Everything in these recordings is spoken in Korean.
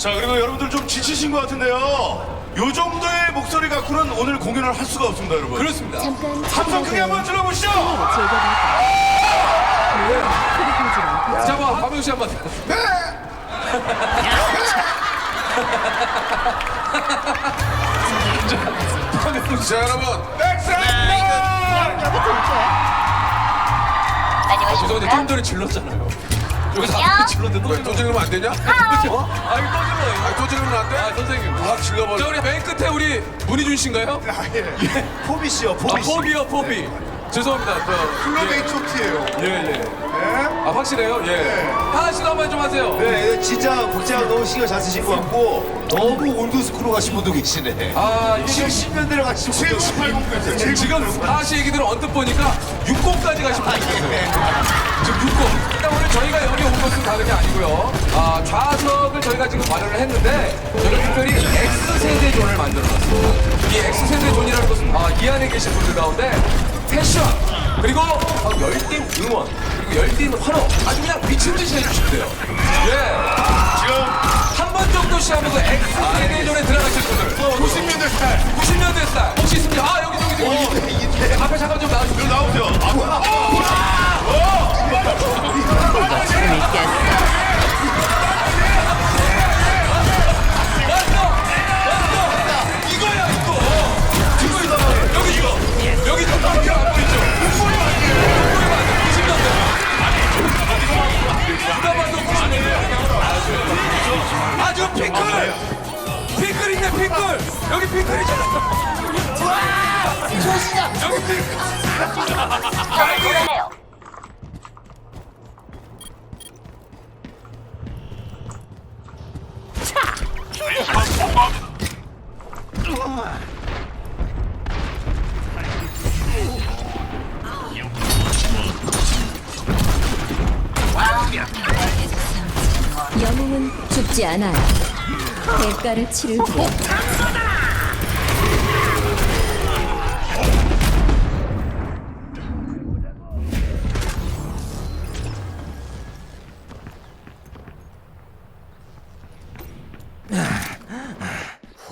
자 그리고 여러분들 좀 지치신 것 같은데요. 요 정도의 목소리 갖고는 오늘 공연을 할 수가 없습니다, 여러분. 그렇습니다. 잠깐 함성 크게 한번 질러보시죠. 자, 뭐 박명수 씨 한번. 자, 여러분. 죄송한데 좀 전에 질렀잖아요. 여기서 앞에 질렀는데 또, 또 지르면 안 되냐? 어? 아, 이거 또 질러요. 아, 또 지르면 안 돼? 아, 선생님. 확 질러버려. 자, 우리 맨 끝에 우리 문희준 씨인가요? 포비 씨요, 아, 포비 씨. 포비요, 포비. 죄송합니다. 저, 클럽의 초티예요. 예, 예. 아, 확실해요? 예. 하나 씨도 한번 좀 하세요. 네, 진짜 복장 너무 신경 잘 쓰신 것 같고 너무 올드스쿨로 가신 분도 계시네. 아, 이게 70년대로 가신 분도 7080 지금 하씨 얘기들을 언뜻 보니까 60까지 가신 분이 있어요. 지금 60. 일단 오늘 저희가 여기 온 것은 다른 게 아니고요. 아, 좌석을 저희가 지금 마련을 했는데 저희가 특별히 X세대 존을 만들어놨습니다. 이 X세대 존이라는 것은 아, 이 안에 계신 분들 가운데 패션 그리고 아, 열띤 응원 그리고 열띤 환호 아주 그냥 미친 듯이 해주시면 돼요. 예. 지금 한 번 정도 시합하고 X세대 존에 들어가실 분들 90년대 스타일 90년대 스타일 여기. 여기 핑클. 여기 영웅은 죽지 않아요. 대가를 치를 뿐.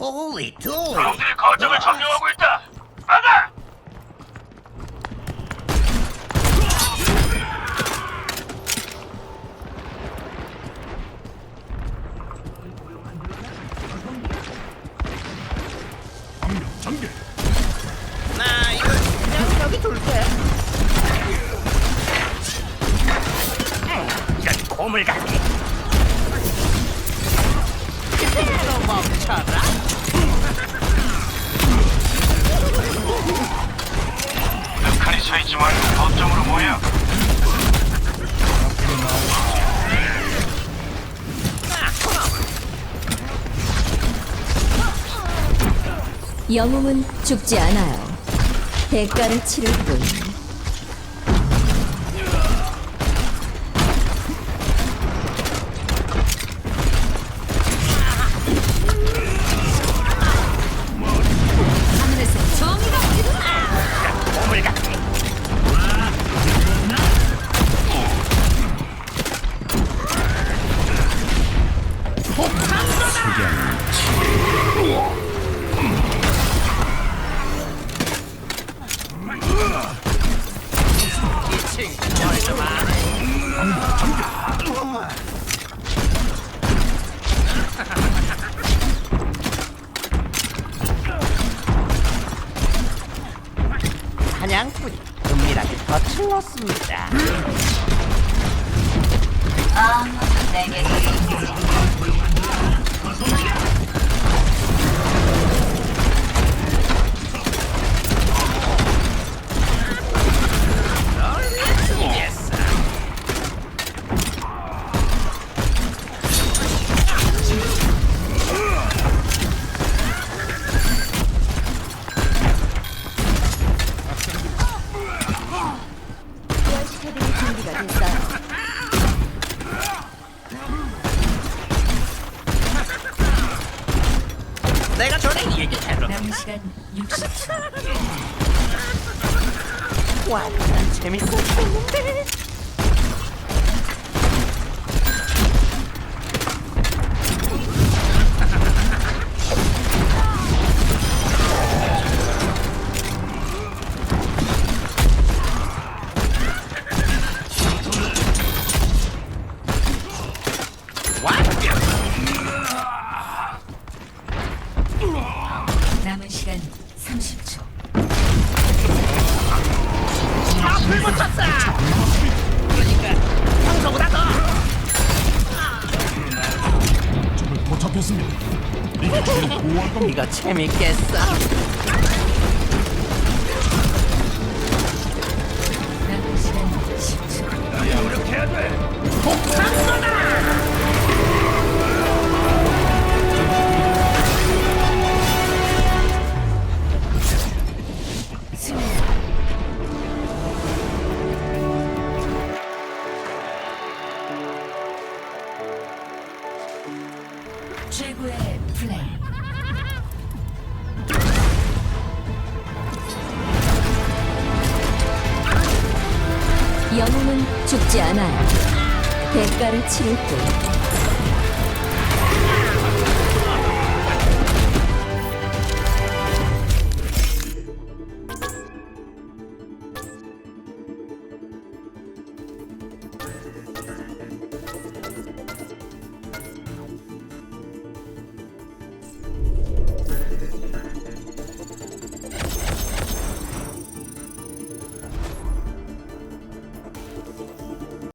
홀리 돌 놈들이 거점을 점령하고 있다. 막아! 나 이거 그냥 여기 둘 거야 이런 고물 같게 늑칼이 서있지 말고 거점으로 모여. 영웅은 죽지 않아요. 대가를 치를 뿐. 사냥꾼이 은밀하게 거칠렀습니다. 시켜드릴 전에 얘기해로 남은 시간 60초. 완전 재밌었는데 남은 시간 30초. 앞을 못 쳤다. 그러니까 평소보다 더. 적을 포착했습니다. 이게 주를 보호할 겁니다. 이거 재밌겠어. 남은 시간 10초. 나야 노력해야 돼. 복상. 최고의 플레이. 영웅은 죽지 않아요. 대가를 치를 뿐.